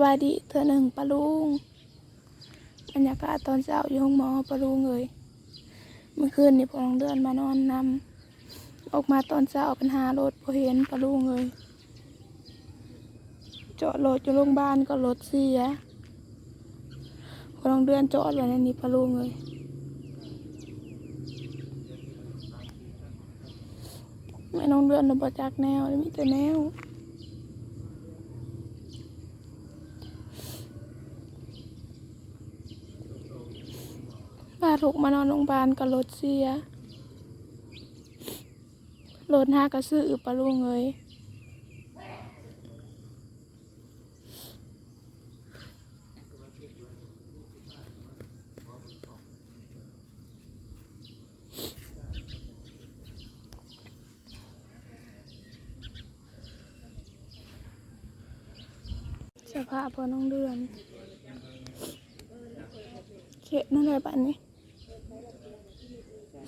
บายดีเธอหนึ่งปะลุงบรรยากาศตอนเช้าอยู่ห้องหมอปะลุงเลยเมื่อคืนนี่พอลองเดือนมานอนนำออกมาตอนเช้าป็นหารถพอเห็นปะลุงเลยจอดรถอยู่โรงพยาบาลก็รถเสียพอลองเดือนจอดไว้ในนี้ปะลุงเลยไม่น้องเดือนเราบจากแนวมีแต่แนวาถูกมานอนโรงพยาบาลกับรถเสียรถห้ากระสือปะลุงเลยสภาพพอน้องเดือนเข็ดนั่นอะไรบ้านนี้ น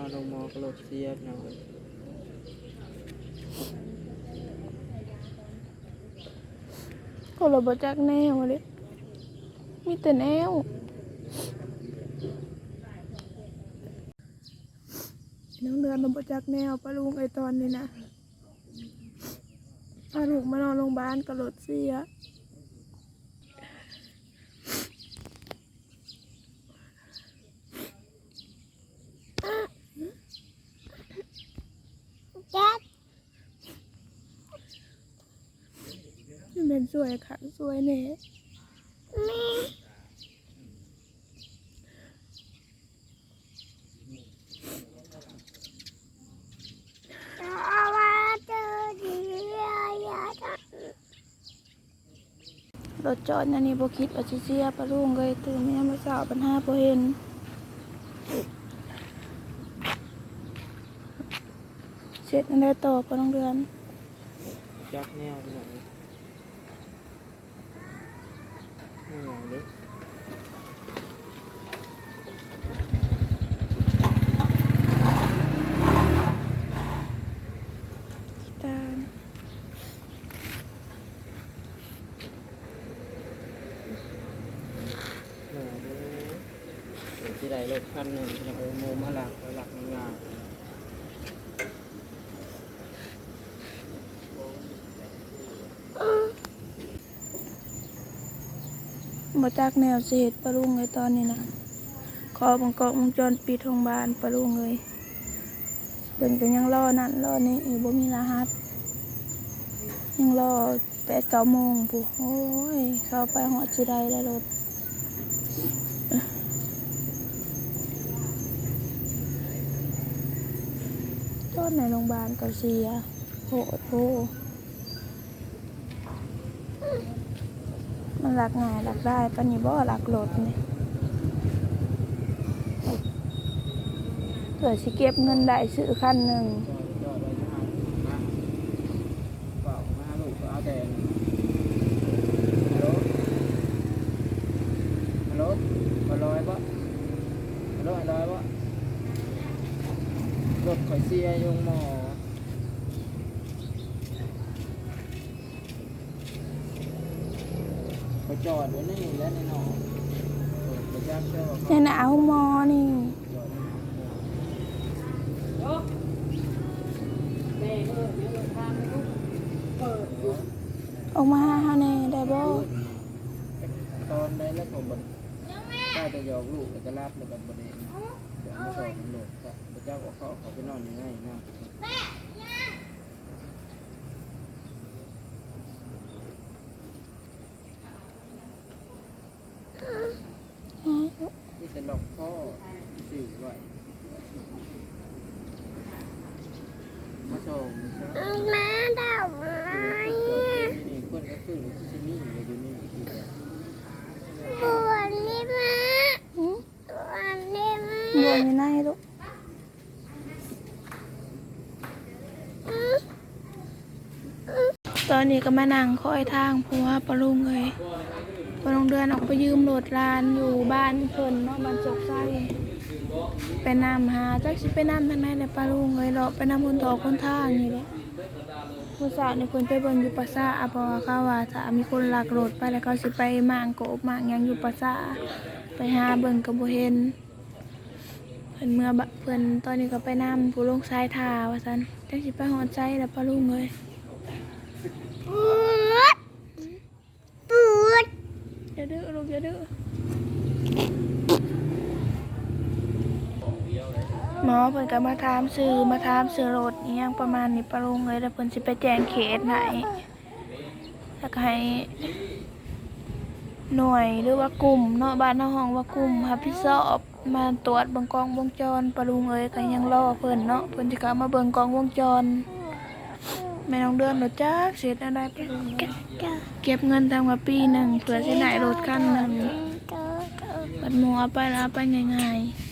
อนลงมอกระโหลกเสียบหน่อยก็เราบจากแนวเลยมีแต่แนวน้องเดือนเราบจากแนวปลาลุงไอตอนนี้นะ พาลูกมานอนโรงพยาบาลกับรถเสียมันเป็นสวยค่ะสวยเนี่ย รถจอดนันนี่บคิดว่าสิเสียปะลุงเลยตื่นแม่มาสาวปัญหาพอเห็นเสร็จนั่นได้ต่อปะน้องเดือนจักแนวหน่อยไม่หน่อยเล็ก ตาม หน่อยเล็ก ที่ใดรถคันหนึ่งที่เราโมมาหลักหลักงานมาจากแนวสิเหตุปะลุงเลยตอนนี้นะขอบังกอกวงจรปิดโรงพยาบาลปะลุงเลยเป็นก็ยังรอนั่นรอนี่อีบ่มีรหัสยังรอแปดเก้าโมงปุ๊โอ้ย เข้าไปหอดสิได้แล้วรถ อดในโรงพยาบาลก็เสียโหโหมันหลักง่ายหลักได้ปนิบ่หลักรถนี่เกิดสิเก็บเงินได้ซื้อขั้นหนึ่ง จอดจอดไว้ที่ห้างนะเปล่ามาลูกก็เอาแต่ฮัลโหลฮัลโหลฮัลโหลไอ้บ่ฮัลโหลฮัลโหลไอ้บ่ร ถข่อยเสียอยงหมอไปจอดไว้นี่แล้วในหนองเปิดประจักษ์เชื่อว่าในหนาวมอนี่จอดไว้ออกมาหาเฮาแน่ได้บ่ตอนได้แล้วผมบได้จะยอกลูกแล้วก็ลาบแล้วก็บดเองเดี๋ยวมาสอนตำรวจก็พระ เจ้าบอกเขาเขาไปนอนยังไงนะที่จะหลอกพ่อสื่อไว้มาส่งใช่ไหมมาดอกไม้นี่คนก็คือที่นี่อยู่นี่ที่เดียวบวนนี่มาหืมบวนนี่มาบวมอยู่ในลูก ตอนนี้ก็มานั่งคอยทางเพราะว่าปลุงเลยปลุงเดือนออกไปยืมรถลานอยู่บ้านเพิ่นเนาะบ้านจกไส้ไปนำหาจักสิไปนำทางไหนเลยปลาลุงเลยเลาะไปนำคนตอกคนทางนี่แหละผู้สาวนี่เพิ่นไปเบิ่งอยู่ปราสาทเพราะว่าเขาว่าถ้ามีคนหลักรถไปแล้วเขาสิไปมางโกบมางยังอยู่ปราสาไปหาเบิ่งก็บ่เห็นเพิ่นเมื่อเพิ่นตอนนี้ก็ไปนำผู้ลงสายทาว่าซั่นจักสิไปฮอดใจแล้วปลาลุงเลย ปูดปูดอย่าดื้อลูกอย่าดื้อหมอเพิ่นก็มาถามซื้อมาถามซื้อรถอีหยังประมาณนี้ปะลุงเลยแล้วเพิ่นสิไปแจ้งเขตให้แล้วก็ให้หน่วยหรือว่ากลุ่มเนาะบ้านเนาห้องว่ากลุ่มรับผิดชอบมาตรวจเบิ่งกล้องวงจรปะลุงเอ้ยก็ยังรอเพิ่นเนาะเพิ่นสิกลับมาเบิ่งกล้องวงจร แม่น้องเดือนรถจักเสร็จอะไรปเก็บเงินทำกับปีหนึ่งเผื่อสิได้รถคันหนึ่งบัดหมูเอาไปแล้วเอาไปง่ายๆ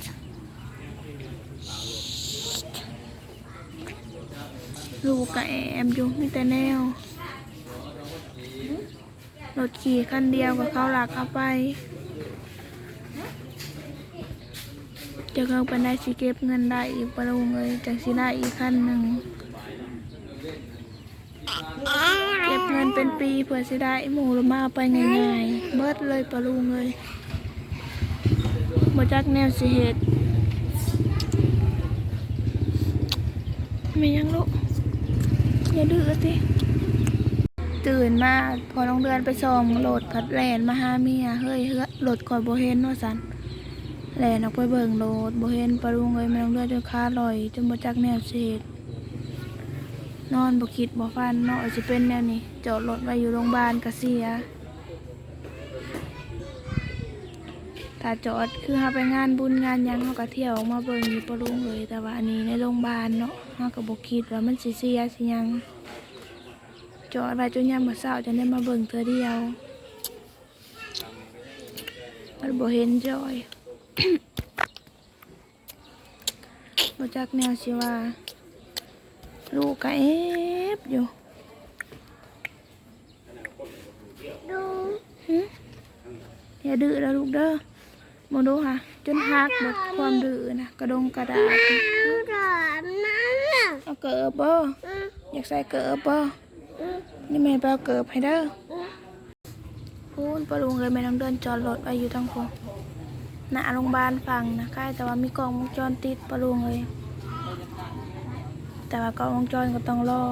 ลูกกับแอมอยู่มีแต่แนวรถขี่คันเดียวกับเขาหลักเอาไปจะเข้าไปได้สิเก็บเงินได้อีกปะลุงเลยจากสิได้อีกคันหนึ่ง เก็บเงินเป็นปีเพื่อสิได้หมูหรือมาไปง่ายๆเบิดเลยปะลุงเลยบ่จักแนวสิเฮ็ดไม่ยังลูกอย่าดื้อติตื่นมาพอน้องเดือนไปส่องโหลดพัดแลนมาหาเมียเฮ้ยเฮ้ยโหลดก่อนบ่เห็นว่าสันแลนออกไปเบิ่งโหลดโบเห็นปะลุงเลยม่น้องเดือนจนขาลอยจนบ่จักแนวสิเฮ็ด นอนบ่คิดบ่ฟันเนาะสิเป็นแนวนี้จอดรถไว้อยู่โรงพยาบาลก็เสียถ้าจอดคือเฮาไปงานบุญงานยังเฮาก็เที่ยวออกมาเบิ่งอยู่ปะลุงเลยแต่ว่าอันนี้ในโรงพยาบาลเนาะเฮาก็บ่คิดว่ามันสิเสียสิยังจอดไว้จนยามมื้อเช้าจะได้มาเบิ่งเทื่อเดียวมันบ่เห็นจอยบ่จักแนวสิว่า ลูกก็เอฟอยู่ดูหึอย่าดื้อแล้วลูกเด้อมองดูค่ะ จนหักหมดความดื้อนะกระดงกระดาษเอาดอกนั่นน่ะเอาเกิบบ่ออยากใส่เกิบบ่อนี่แม่ไปเอาเกิบให้เด้อพูนปลุงเลยแม่ต้องเดินจอดรถไว้อยู่ทั้งพงหน้าโรงพยาบาลฟังนะใกล้แต่ว่ามีกล้องวงจรติดปลุงเลย แต่ว่ากล้องวงจรก็ต้องรอ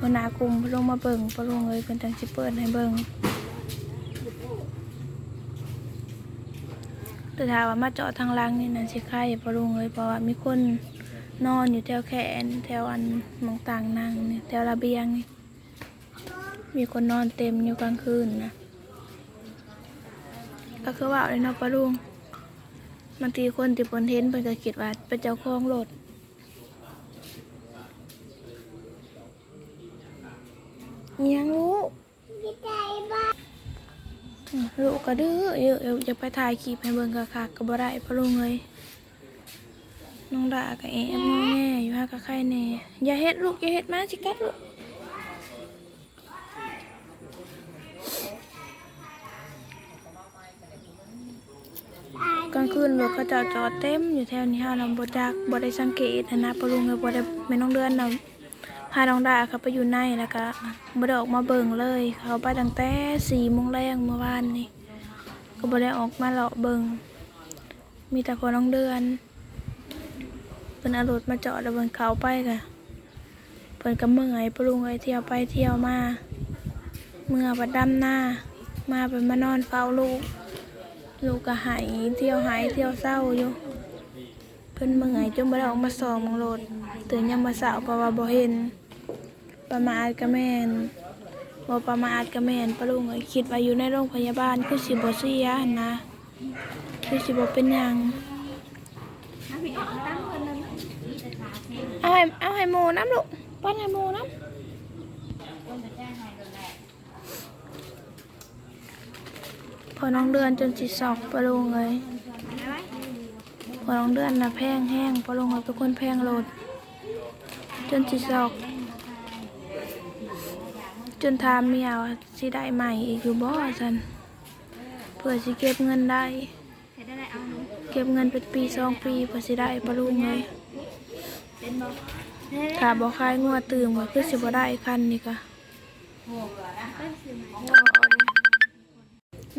วันากลุ่มลงมาเบิ่งปะลงเลยเป็นจังสิเปิดให้เบิ่งแต่ถ้าว่ามาเจาะทางล่างนี่นะสิค่ายปรุงเลยเพราะว่ามีคนนอนอยู่แถวแขนแถวอันมองต่างนางนี่แถวระเบียงนี่มีคนนอนเต็มอยู่กลางคืนนะก็คือว่าเลยเนาะปรุงบางทีคนที่บนเทนเพิ่นก็คิดว่าเป็นเจ้าของรถอิห ยังลูกดีใจบ้าอืมลูกก็ดื้อเยอะๆจะไปถ่ายคลิปให้เบิ่งกะคักก็บ่ได้พะลุงเลยน้องด่ากับแอบงอแง่อยู่ฮะกับใครแน่อย่าเฮ็ดลูกอย่าเฮ็ดมาสิกัดลูกกลางคืนรถเขาจะจอดเต็มอยู่แถวนี้ฮะเราบ่จักบ่ได้สังเกตนะเพราะลุงเลยบ่ได้แม่น้องเดือนเรา พาน้องดาเขาไปอยู่ในแล้วก็บ่ได้ออกมาเบิ่งเลย เขาไปตั้งแต่สี่โมงแรงเมื่อวานนี่ก็บ่ได้ออกมาเลาะเบิ่งมีแต่คนน้องเดือนเพิ่นอารถมาจอดแล้วเพิ่นเขาไปกะเพิ่นก็เมื่อยปรุงไอเที่ยวไปเที่ยวมาเมื่อบัดดำหน้า มาเป็นมานอนเฝ้าลูก ลูกก็หายเที่ยวหายเที่ยวเศร้าอยู่เพิ่นเมื่อยจนบ่ได้ออกมาส่องมองรถ ตื่นยังมาสาวเพราะว่าบ่เห็นประมาทก็แม่นบ่ประมาทก็แม่นปะลุงเอ้ยคิดว่าอยู่ในโรงพยาบาลคือสิบ่เสียหั่นนะคือสิบ่เป็นหยังเอาให้เอาให้หมูน้ำลูกป้อนให้หมูน้ำพอน้องเดือนจนสิสอกปะลุงเลย พอน้องเดือนนะแพงแห้งปะลุงเอ้ยเป็นคนแพงโลด จนสิสอก จนถามเมียว่าสิได้ใหม่อีกอยู่บ่สันเพื่อสิเก็บเงินได้ เก็บเงินเป็นปีสองปีเพื่อสิได้ปลาลุงเลยเป็นบ่ถ้าบ่คายงัวตื่มก็คือสิบ่ได้คันนี่ก็เป็นสิไหม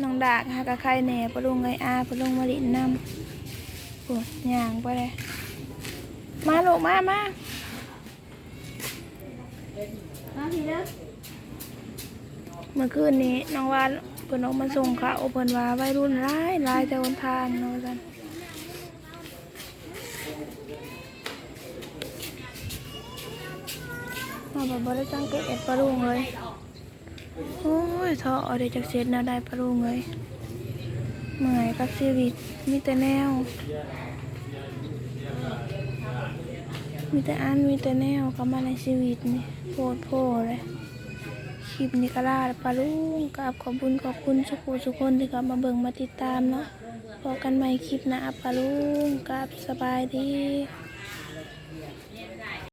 น้องดากหากะไข่แหน่ปลาลุงเลยอาปลาลุงมาลินนำโอ้ย่างไปเลยมาลูกมามา มาพี่เด้อเมื่อคืนนี้น้องวานเพิ่นออกมาส่งข่าวเพิ่นว่าวัยรุ่นหลายหลายแต่หนทางเนาะจันมาแบบบ่ได้สังเกตปลาลุงเลยโอ้ยท้อเอาได้จักเสร็จแนวได้ปลาลุงเลยเมื่อยกับชีวิตมีแต่แนว มีแต่อันมีแต่แนวเข้ามาในชีวิตนี่โพดโพเลยคลิปนี้ก็ลาปลาลุงกับขอบคุณขอบคุณสุขุสุกคนที่เข้ามาเบิ่งมาติดตามเนาะพอกันใหม่คลิปนะปลาลุงกับสบายดี